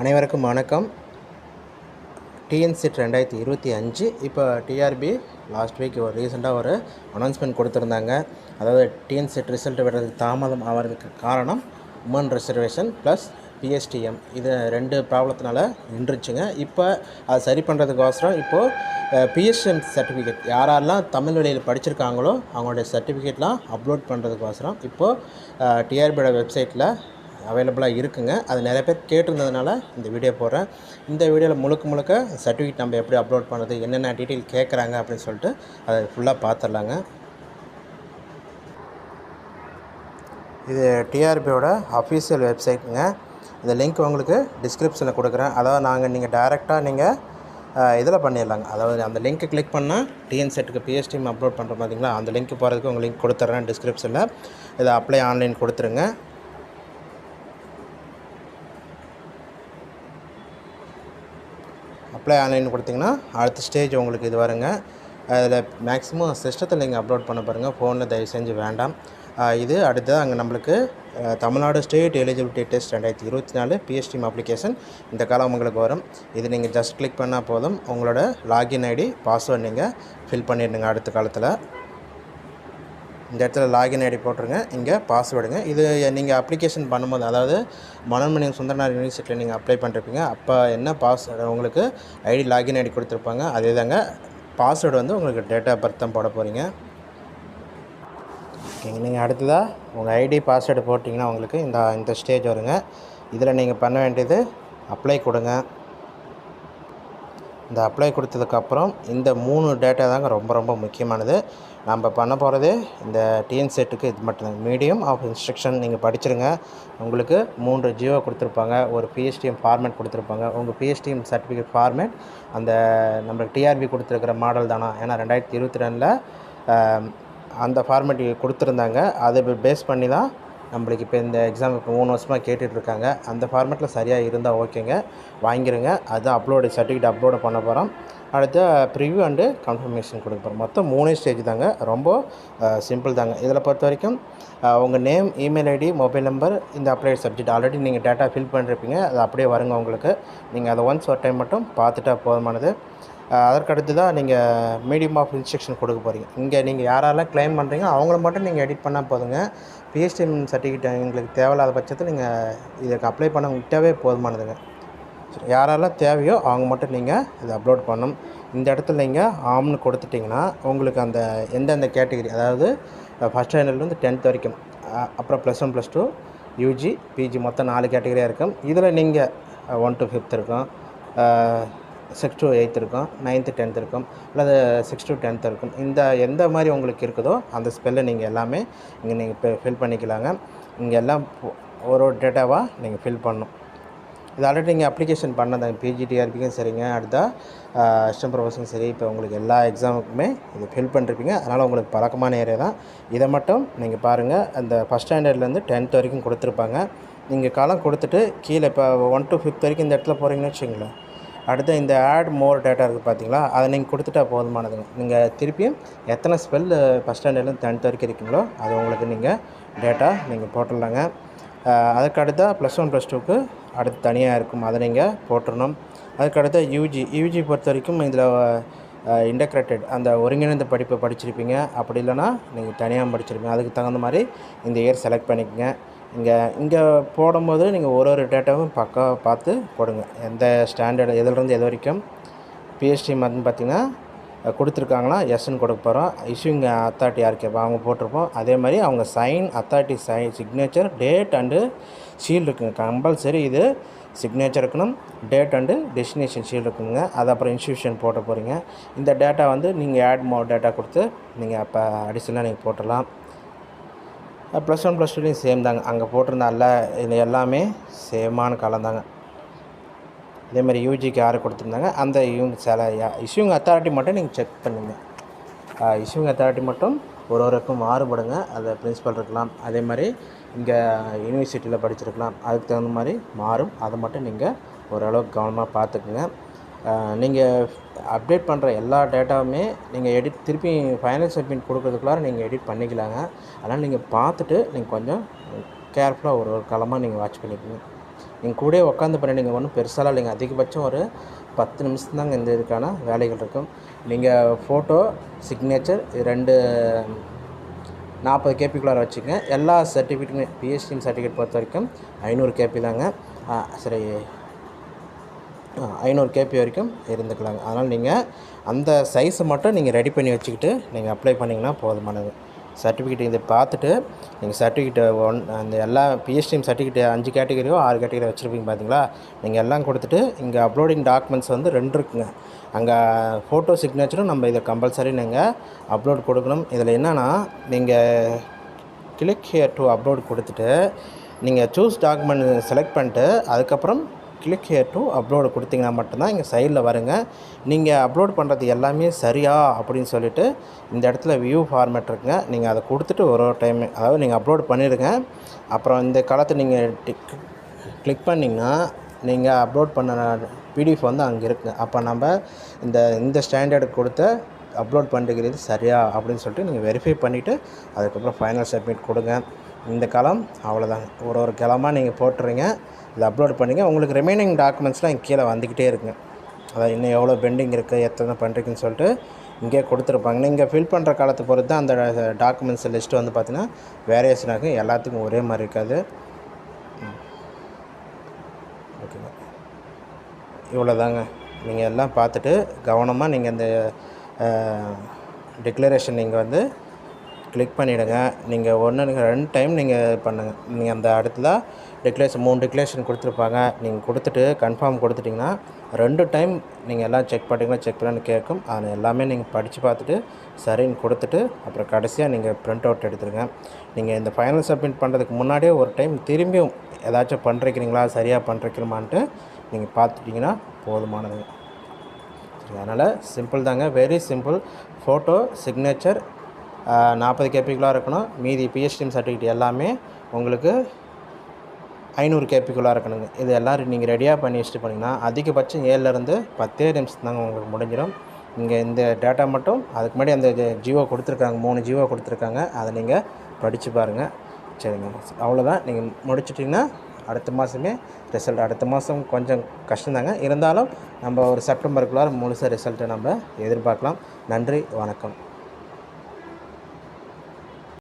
அனைவருக்கும் வணக்கம். டிஎன்சிட் ரெண்டாயிரத்தி இருபத்தி அஞ்சு இப்போ டிஆர்பி லாஸ்ட் வீக் ஒரு ரீசெண்டாக ஒரு அனௌன்ஸ்மெண்ட் கொடுத்துருந்தாங்க. அதாவது டிஎன்சிட் ரிசல்ட் விடுறதுக்கு தாமதம் ஆகிறதுக்கு காரணம் உமன் ரிசர்வேஷன் ப்ளஸ் பிஎஸ்டிஎம் இது ரெண்டு ப்ராப்ளத்தினால நின்றுச்சுங்க. இப்போ அதை சரி பண்ணுறதுக்கோசரம் இப்போது பிஎஸ்டிஎம் சர்டிஃபிகேட் யாரெல்லாம் தமிழ் வழியில் படிச்சிருக்காங்களோ அவங்களுடைய சர்டிஃபிகேட்லாம் அப்லோட் பண்ணுறதுக்கோசரம் இப்போது டிஆர்பியோட வெப்சைட்டில் அவைலபிளாக இருக்குங்க. அது நிறைய பேர் கேட்டிருந்ததுனால இந்த வீடியோ போடுறேன். இந்த வீடியோவில் முழுக்க முழுக்க சர்டிஃபிகேட் நம்ம எப்படி அப்லோட் பண்ணுறது என்னென்ன டீட்டெயில் கேட்குறாங்க அப்படின்னு சொல்லிட்டு அதை ஃபுல்லாக பார்த்துடலாங்க. இது டிஆர்பியோட அஃபீஷியல் வெப்சைட்டுங்க இந்த லிங்க் உங்களுக்கு டிஸ்கிரிப்ஷனில் கொடுக்குறேன். அதாவது நாங்கள் நீங்கள் டைரெக்டாக நீங்கள் இதில் பண்ணிடலாங்க. அதாவது அந்த லிங்க்கை கிளிக் பண்ணால் டிஎன் செட்டுக்கு பிஎஸ்டிஎம் அப்லோட் பண்ணுற பார்த்தீங்களா அந்த லிங்க் போகிறதுக்கு உங்கள் லிங்க் கொடுத்துட்றேன் டிஸ்கிரிப்ஷனில் இதை அப்ளை ஆன்லைன் கொடுத்துருங்க. அப்ளை ஆன்லைன் கொடுத்தீங்கன்னா அடுத்த ஸ்டேஜ் உங்களுக்கு இது வருங்க. அதில் மேக்ஸிமம் சிஸ்டத்தில் நீங்கள் அப்லோட் பண்ண பாருங்கள் ஃபோனில் தயவு செஞ்சு வேண்டாம். இது அடுத்தது அங்கே நம்மளுக்கு தமிழ்நாடு ஸ்டேட் எலிஜிபிலிட்டி டெஸ்ட் ரெண்டாயிரத்தி இருபத்தி நாலு பிஎஸ்டிஎம் அப்ளிகேஷன் இந்த காலம் உங்களுக்கு வரும். இது நீங்கள் ஜஸ்ட் கிளிக் பண்ணால் போதும். உங்களோட லாகின் ஐடி பாஸ்வேர்ட் நீங்கள் ஃபில் பண்ணிடுங்க அடுத்த காலத்தில். இந்த இடத்துல லாகின் ஐடி போட்டுருங்க. இங்கே பாஸ்வேர்டுங்க இது நீங்கள் அப்ளிகேஷன் பண்ணும்போது அதாவது மனோன்மணி சுந்தரனார் யூனிவர்சிட்டியில் நீங்கள் அப்ளை பண்ணிருப்பீங்க. அப்போ என்ன பாஸ்வேர்டு உங்களுக்கு ஐடி லாகின் ஐடி கொடுத்துருப்பாங்க. அதே தாங்க பாஸ்வேர்டு வந்து உங்களுக்கு டேட் ஆஃப் பர்த் தான் போட போகிறீங்க ஓகேங்க நீங்கள் அடுத்ததாக உங்கள் ஐடி பாஸ்வேர்டு போட்டிங்கன்னா உங்களுக்கு இந்த இந்த ஸ்டேஜ் வருங்க. இதில் நீங்கள் பண்ண வேண்டியது அப்ளை கொடுங்க. இந்த அப்ளை கொடுத்ததுக்கப்புறம் இந்த மூணு டேட்டா தாங்க ரொம்ப ரொம்ப முக்கியமானது. நம்ம பண்ண போகிறது இந்த டிஎன் செட்டுக்கு இது மட்டும் மீடியம் ஆஃப் இன்ஸ்ட்ரக்ஷன் நீங்கள் படிச்சிருங்க. உங்களுக்கு மூன்று ஜியோ கொடுத்துருப்பாங்க. ஒரு பிஎஸ்டிஎம் ஃபார்மேட் கொடுத்துருப்பாங்க. உங்கள் பிஎஸ்டிஎம் சர்டிஃபிகேட் ஃபார்மேட் அந்த நம்மளுக்கு டிஆர்பி கொடுத்துருக்கிற மாடல் தானா? ஏன்னா ரெண்டாயிரத்தி இருபத்தி ரெண்டில் அந்த ஃபார்மேட் கொடுத்துருந்தாங்க. அதை பேஸ் பண்ணி தான் நம்மளுக்கு இப்போ இந்த எக்ஸாம் இப்போ மூணு வருஷமாக கேட்டுட்ருக்காங்க. அந்த ஃபார்மேட்டில் சரியாக இருந்தால் ஓகேங்க. வாங்கிடுங்க அது அப்லோடு சர்டிஃபிகேட் அப்லோடு பண்ண போகிறோம் அடுத்து ப்ரிவ்யூ அண்டு கன்ஃபர்மேஷன் கொடுக்க போகிறோம் மொத்தம் மூணே ஸ்டேஜ் தாங்க. ரொம்ப சிம்பிள் தாங்க. இதில் பொறுத்த வரைக்கும் உங்கள் name email ID mobile number இந்த அப்ளைட் சப்ஜெக்ட் ஆல்ரெடி நீங்கள் டேட்டா ஃபில் பண்ணிருப்பீங்க. அது அப்படியே வருங்க உங்களுக்கு. நீங்கள் அதை ஒன்ஸ் ஒரு டைம் மட்டும் பார்த்துட்டா போதுமானது. அதற்கடுத்து தான் நீங்கள் மீடியம் ஆஃப் இன்ஸ்ட்ரக்ஷன் கொடுக்க போகிறீங்க இங்கே நீங்கள் யாரெல்லாம் க்ளைம் பண்ணுறீங்க அவங்கள மட்டும் நீங்கள் எடிட் பண்ணால் போதுங்க. பிஎஸ்டிஎம் சர்டிஃபிகேட் எங்களுக்கு தேவையில்லாத பட்சத்தில் நீங்கள் இதுக்கு அப்ளை பண்ண விட்டாவே போதுமானதுங்க. யாரெல்லாம் தேவையோ அவங்க மட்டும் நீங்கள் இதை அப்லோட் பண்ணணும் இந்த இடத்துல நீங்கள் ஆம்னு கொடுத்துட்டிங்கன்னா உங்களுக்கு அந்த எந்தெந்த கேட்டகரி அதாவது ஃபஸ்ட் ஸ்டாண்டர்ட்லேருந்து டென்த் வரைக்கும் அப்புறம் plus one plus two UG PG மொத்தம் நாலு கேட்டகரியாக இருக்கும். இதில் நீங்கள் ஒன் டு ஃபிஃப்த் இருக்கும். சிக்ஸ் டு எயித் இருக்கும் நைன்த்து டென்த் இருக்கும் அல்லது சிக்ஸ் டு டென்த் இருக்கும். இந்த எந்த மாதிரி உங்களுக்கு இருக்குதோ அந்த ஸ்பெல்லை நீங்கள் எல்லாமே இங்கே நீங்கள் இப்போ ஃபில் பண்ணிக்கலாங்க. இங்கே எல்லாம் ஒரு ஒரு டேட்டாவாக நீங்கள் ஃபில் பண்ணணும். இது ஆல்ரெடி நீங்கள் அப்ளிகேஷன் பண்ணதாங்க பிஜிடிஆர்பிக்கும் சரிங்க. அடுத்தா அசிஸ்டன்ட் ப்ரொஃபஸரும் சரி. இப்போ உங்களுக்கு எல்லா எக்ஸாமுக்குமே இது ஃபில் பண்ணிருப்பீங்க. அதனால் உங்களுக்கு பழக்கமான ஏரியா தான். இதை மட்டும் நீங்கள் பாருங்கள் அந்த ஃபஸ்ட் ஸ்டாண்டர்ட்லேருந்து டென்த் வரைக்கும் கொடுத்துருப்பாங்க. நீங்கள் காலம் கொடுத்துட்டு கீழே இப்போ ஒன் டு ஃபிஃப்த் வரைக்கும் இந்த இடத்துல போகிறீங்கன்னு வச்சுங்களேன் அடுத்து இந்த ஆட் மோர் டேட்டா இருக்குது பார்த்தீங்களா அதை நீங்கள் கொடுத்துட்டா போதுமானதுங்க. நீங்கள் திருப்பியும் எத்தனை ஸ்பெல் ஃபஸ்ட் ஸ்டாண்டர்ட்லேருந்து டென்த் வரைக்கும் இருக்கீங்களோ அது உங்களுக்கு நீங்கள் டேட்டா நீங்கள் போட்டுடலாங்க. அதுக்கு அடுத்தா ப்ளஸ் ஒன் ப்ளஸ் டூக்கு அடுத்து தனியாக இருக்கும். அதை நீங்கள் போட்டுடணும். அதுக்கு அடுத்த யூஜி யூஜி பொறுத்த வரைக்கும் இதில் இன்டகிரேட்டட் அந்த ஒருங்கிணைந்த படிப்பை படிச்சிருப்பீங்க. அப்படி இல்லைன்னா நீங்கள் தனியாக படிச்சிருப்பீங்க. அதுக்கு தகுந்த மாதிரி இந்த இயர் செலக்ட் பண்ணிக்கோங்க. இங்கே இங்கே போடும்போது நீங்கள் ஒரு ஒரு டேட்டாவும் பக்காவாக பார்த்து போடுங்க. எந்த ஸ்டாண்டர்டு எதுலேருந்து எது வரைக்கும் பிஎஸ்டி மந்த்னு பார்த்திங்கன்னா கொடுத்துருக்காங்களா எஸ்ன்னு கொடுக்க போகிறோம் இஷ்யூங்க அத்தாரிட்டி யார் கேட்போம் அவங்க போட்டிருப்போம். அதே மாதிரி அவங்க sign authority sign signature date and seal இருக்குங்க. கம்பல்சரி இது சிக்னேச்சர் இருக்கணும். டேட் அண்டு டெஸ்டினேஷன் ஷீல் இருக்குங்க. அது அப்புறம் இன்ஸ்டியூஷன் போட்ட போகிறீங்க இந்த டேட்டா வந்து நீங்கள் ஆட் மோ டேட்டா கொடுத்து நீங்கள் அப்போ அடிஷனலாக நீங்கள் போட்டுடலாம். ப்ளஸ் ஒன் ப்ளஸ் டூலேயும் சேம் தாங்க. அங்கே போட்டிருந்த அல்ல இது எல்லாமே சேமான காலம் தாங்க. இதே மாதிரி யூஜிக்கு யார் கொடுத்துருந்தாங்க? அந்த இவங்க சில இஷ்யூங் அத்தாரிட்டி மட்டும் நீங்கள் செக் பண்ணுங்கள் இஷ்யூங் அத்தாரிட்டி மட்டும் ஒரு ஒருக்கும் மாறுபடுங்க. அது பிரின்ஸிபல் இருக்கலாம். அதே மாதிரி இங்கே யூனிவர்சிட்டியில் படிச்சிருக்கலாம். அதுக்கு தகுந்த மாதிரி மாறும். அதை மட்டும் நீங்கள் ஓரளவுக்கு கவனமாக பார்த்துக்குங்க. நீங்கள் அப்டேட் பண்ணுற எல்லா டேட்டாவுமே நீங்கள் எடிட் திருப்பி ஃபைனல் சப்மிட் கொடுக்குறதுக்குள்ளார நீங்கள் எடிட் பண்ணிக்கலாங்க. அதனால் நீங்கள் பார்த்துட்டு நீங்கள் கொஞ்சம் கேர்ஃபுல்லாக ஒரு ஒரு காலமாக நீங்கள் வாட்ச் பண்ணிக்கோங்க. நீங்கள் கூட உட்காந்து பண்ணி நீங்கள் ஒன்றும் பெருசாலாம் இல்லைங்க அதிகபட்சம் ஒரு பத்து நிமிஷம் தாங்க இந்த இதுக்கான வேலைகள் இருக்கும். நீங்கள் ஃபோட்டோ சிக்னேச்சர் ரெண்டு நாற்பது கேபிக்குள்ளார வச்சுக்கங்க. எல்லா சர்டிஃபிகேட்டுமே பிஎஸ்டிஎம் சர்டிஃபிகேட் பொறுத்த வரைக்கும் ஐநூறு கேபி தாங்க. சரி ஐநூறு கேபி வரைக்கும் இருந்துக்கலாங்க. அதனால் நீங்கள் அந்த சைஸை மட்டும் நீங்கள் ரெடி பண்ணி வச்சுக்கிட்டு நீங்கள் அப்ளை பண்ணிங்கன்னா போதுமானது. சர்டிஃபிகேட் இதை பார்த்துட்டு நீங்கள் சர்டிஃபிகேட் ஒன் அந்த எல்லா பிஎஸ்டிஎம் சர்டிஃபிகேட் அஞ்சு கேட்டகரியோ ஆறு கேட்டகரி வச்சுருப்பீங்க பார்த்தீங்களா நீங்கள் எல்லாம் கொடுத்துட்டு இங்கே அப்லோடிங் டாக்குமெண்ட்ஸ் வந்து ரெண்டு இருக்குங்க. அங்கே ஃபோட்டோ சிக்னேச்சரும் நம்ம இதை கம்பல்சரி நீங்கள் அப்லோட் கொடுக்கணும். இதில் என்னென்னா நீங்கள் கிளிக் ஹியர் டு அப்லோட் கொடுத்துட்டு நீங்கள் சூஸ் டாக்குமெண்ட் செலக்ட் பண்ணிட்டு அதுக்கப்புறம் கிளிக் ஹியர் டு அப்லோடு கொடுத்தீங்கன்னா மட்டும்தான் இங்கே சைடில் வருங்க. நீங்கள் அப்லோட் பண்ணுறது எல்லாமே சரியா அப்படின்னு சொல்லிட்டு இந்த இடத்துல வியூ ஃபார்மேட் இருக்குங்க. நீங்கள் அதை கொடுத்துட்டு ஒரு ஒரு டைம் அதாவது நீங்கள் அப்லோட் பண்ணிடுங்க. அப்புறம் இந்த காலத்தை நீங்கள் டிக் கிளிக் பண்ணிங்கன்னா நீங்கள் அப்லோட் பண்ண பிடிஎஃப் வந்து அங்கே இருக்குங்க. அப்போ நம்ம இந்த இந்த ஸ்டாண்டர்டு கொடுத்த அப்லோட் பண்ணுறது சரியா அப்படின்னு சொல்லிட்டு நீங்கள் வெரிஃபை பண்ணிவிட்டு அதுக்கப்புறம் ஃபைனல் சப்மிட் கொடுங்க. இந்த காலம் அவ்வளோதாங்க ஒரு ஒரு கிளமாக நீங்கள் போட்டுறீங்க இதை அப்லோட் பண்ணிங்க. உங்களுக்கு ரிமைனிங் டாக்குமெண்ட்ஸ்லாம் இங்கே கீழே வந்துக்கிட்டே இருக்குங்க. அதாவது இன்னும் எவ்வளோ பெண்டிங் இருக்குது எத்தனை பண்ணுறீங்கன்னு சொல்லிட்டு இங்கே கொடுத்துருப்பாங்க. நீங்கள் ஃபில் பண்ணுற காலத்தை பொறுத்து தான் அந்த டாக்குமெண்ட்ஸ் லிஸ்ட்டு வந்து பார்த்தீங்கன்னா வேரியேஷன் ஆகும். எல்லாத்துக்கும் ஒரே மாதிரி இருக்காது. ஓகேங்க இவ்வளோதாங்க நீங்கள் எல்லாம் பார்த்துட்டு கவனமாக நீங்கள் அந்த டிக்ளரேஷன் நீங்கள் வந்து கிளிக் பண்ணிவிடுங்க நீங்கள் ஒன்று ரெண்டு டைம் நீங்கள் பண்ணுங்கள் நீங்கள் அந்த இடத்துல டிக்ளேஷன் மூணு டிக்ளேஷன் கொடுத்துருப்பாங்க. நீங்கள் கொடுத்துட்டு கன்ஃபார்ம் கொடுத்துட்டிங்கன்னா ரெண்டு டைம் நீங்கள் எல்லாம் செக் பண்ணிட்டீங்கன்னா செக் பண்ணு கேட்கும் அதை எல்லாமே நீங்கள் படித்து பார்த்துட்டு சரின்னு கொடுத்துட்டு அப்புறம் கடைசியாக நீங்கள் பிரிண்ட் அவுட் எடுத்துருங்க. நீங்கள் இந்த ஃபைனல் சப்மிட் பண்ணுறதுக்கு முன்னாடியே ஒரு டைம் திரும்பியும் ஏதாச்சும் பண்ணுறீங்களா சரியாக பண்ணுறீங்களான்ட்டு நீங்கள் பார்த்துட்டிங்கன்னா போதுமானதுங்க. அதனால் சிம்பிள் தாங்க. வெரி சிம்பிள் ஃபோட்டோ சிக்னேச்சர் நாற்பது கேபிக்குள்ளாக இருக்கணும். மீதி பிஎஸ்டிஎம் சர்டிஃபிகேட் எல்லாமே உங்களுக்கு ஐநூறு கேபிக்குள்ளாக இருக்கணுங்க. இது எல்லாம் நீங்கள் ரெடியாக பண்ணி வச்சுட்டு போனீங்கன்னா அதிகபட்சம் ஏழுலேருந்து பத்தே நிமிஷம் தாங்க உங்களுக்கு முடிஞ்சிடும். இங்கே இந்த டேட்டா மட்டும் அதுக்கு முன்னாடி அந்த ஜியோ கொடுத்துருக்காங்க மூணு ஜியோ கொடுத்துருக்காங்க. அதை நீங்கள் படித்து பாருங்கள் சரிங்க. அவ்வளோதான் நீங்கள் முடிச்சிட்டிங்கன்னா அடுத்த மாதமே ரிசல்ட் அடுத்த மாதம் கொஞ்சம் கஷ்டந்தாங்க இருந்தாலும் நம்ம ஒரு செப்டம்பருக்குள்ளார முழுசாக ரிசல்ட்டை நம்ம எதிர்பார்க்கலாம். நன்றி வணக்கம்.